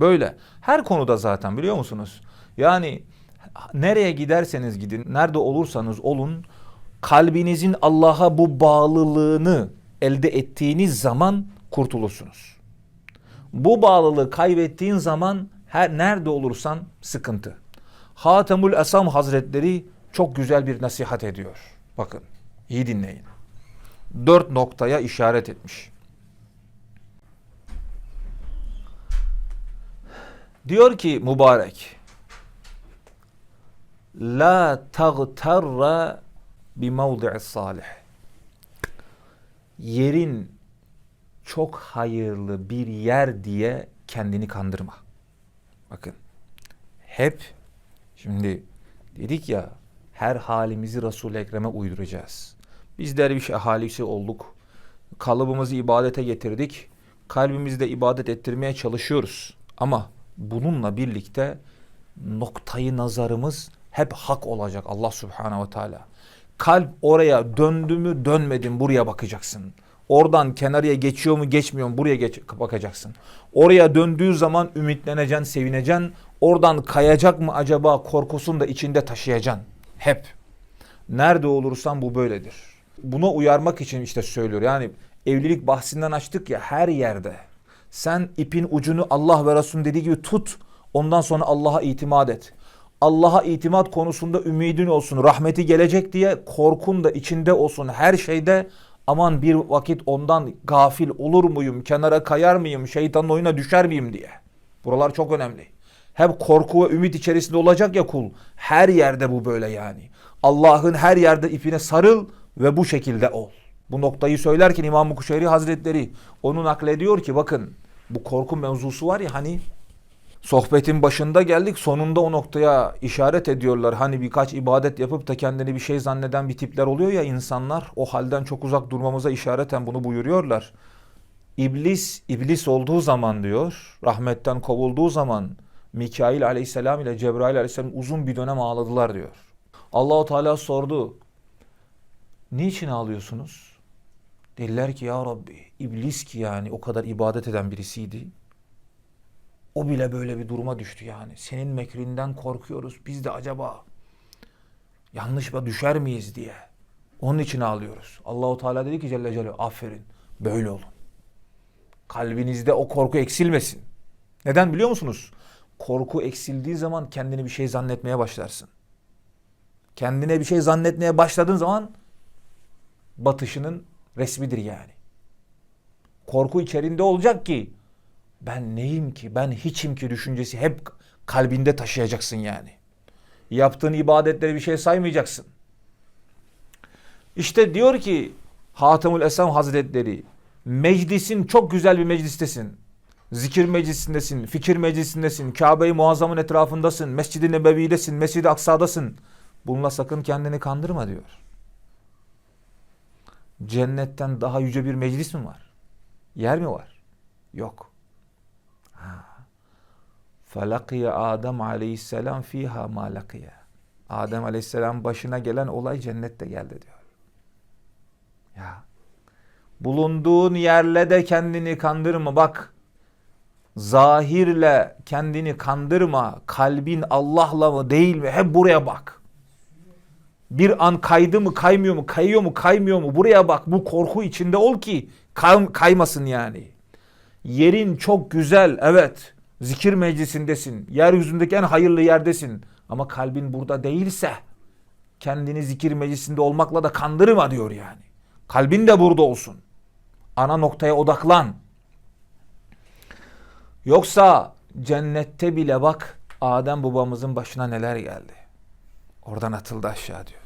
Böyle. Her konuda zaten biliyor musunuz? Yani nereye giderseniz gidin, nerede olursanız olun, kalbinizin Allah'a bu bağlılığını elde ettiğiniz zaman kurtulursunuz. Bu bağlılığı kaybettiğin zaman her nerede olursan sıkıntı. Hatemül Esam Hazretleri çok güzel bir nasihat ediyor. Bakın iyi dinleyin. Dört noktaya işaret etmiş. Diyor ki mübarek La tagtarra bi mevdi'is salih Yerin çok hayırlı bir yer diye kendini kandırma. Bakın hep şimdi dedik ya her halimizi Resul-i Ekrem'e uyduracağız. Biz derviş ahalisi olduk. Kalıbımızı ibadete getirdik. Kalbimizde ibadet ettirmeye çalışıyoruz. Ama bununla birlikte noktayı nazarımız hep hak olacak Allah Subhanahu ve Teala. Kalp oraya döndü mü dönmedi mi buraya bakacaksın. Oradan kenarıya geçiyor mu geçmiyor mu buraya geç, bakacaksın. Oraya döndüğü zaman ümitleneceksin, sevineceksin. Oradan kayacak mı acaba korkusunu da içinde taşıyacaksın. Hep. Nerede olursan bu böyledir. Buna uyarmak için işte söylüyor. Yani evlilik bahsinden açtık ya her yerde. Sen ipin ucunu Allah ve Resul'ün dediği gibi tut. Ondan sonra Allah'a itimat et. Allah'a itimat konusunda ümidin olsun. Rahmeti gelecek diye korkun da içinde olsun her şeyde. Aman bir vakit ondan gafil olur muyum? Kenara kayar mıyım? Şeytanın oyuna düşer miyim diye. Buralar çok önemli. Hep korku ve ümit içerisinde olacak ya kul. Her yerde bu böyle yani. Allah'ın her yerde ipine sarıl ve bu şekilde ol. Bu noktayı söylerken İmam Kuşeyri Hazretleri onu naklediyor ki bakın bu korku mevzusu var ya hani sohbetin başında geldik sonunda o noktaya işaret ediyorlar. Hani birkaç ibadet yapıp da kendini bir şey zanneden bir tipler oluyor ya insanlar o halden çok uzak durmamıza işareten bunu buyuruyorlar. İblis, iblis olduğu zaman diyor rahmetten kovulduğu zaman Mikail aleyhisselam ile Cebrail aleyhisselam uzun bir dönem ağladılar diyor. Allahu Teala sordu. Niçin ağlıyorsunuz? Dediler ki ya Rabbi iblis ki yani o kadar ibadet eden birisiydi. O bile böyle bir duruma düştü yani. Senin mekrinden korkuyoruz. Biz de acaba yanlışa düşer miyiz diye. Onun için ağlıyoruz. Allahu Teala dedi ki Celle Celaluhu aferin böyle olun. Kalbinizde o korku eksilmesin. Neden biliyor musunuz? Korku eksildiği zaman kendini bir şey zannetmeye başlarsın. Kendine bir şey zannetmeye başladığın zaman batışının resmidir yani. Korku içerinde olacak ki ben neyim ki ben hiçim ki düşüncesi hep kalbinde taşıyacaksın yani. Yaptığın ibadetlere bir şey saymayacaksın. İşte diyor ki Hatemül Esam Hazretleri meclisin çok güzel bir meclistesin. Zikir meclisindesin, fikir meclisindesin, Kabe-i Muazzam'ın etrafındasın, Mescid-i Nebevi'desin, Mescid-i Aksa'dasın. Bununla sakın kendini kandırma diyor. Cennetten daha yüce bir meclis mi var? Yer mi var? Yok. Felakiye Adem aleyhisselam fiha ma lakiye. Adem aleyhisselam başına gelen olay cennette geldi diyor. Ya. Bulunduğun yerle de kendini kandırma. Bak zahirle kendini kandırma. Kalbin Allah'la mı değil mi? Hep buraya bak. Bir an kaydı mı kaymıyor mu? Kayıyor mu kaymıyor mu? Buraya bak. Bu korku içinde ol ki kay kaymasın yani. Yerin çok güzel. Evet. Zikir meclisindesin. Yeryüzündeki en hayırlı yerdesin. Ama kalbin burada değilse kendini zikir meclisinde olmakla da kandırma diyor yani. Kalbin de burada olsun. Ana noktaya odaklan. Yoksa cennette bile bak Adem babamızın başına neler geldi. Oradan atıldı aşağı diyor.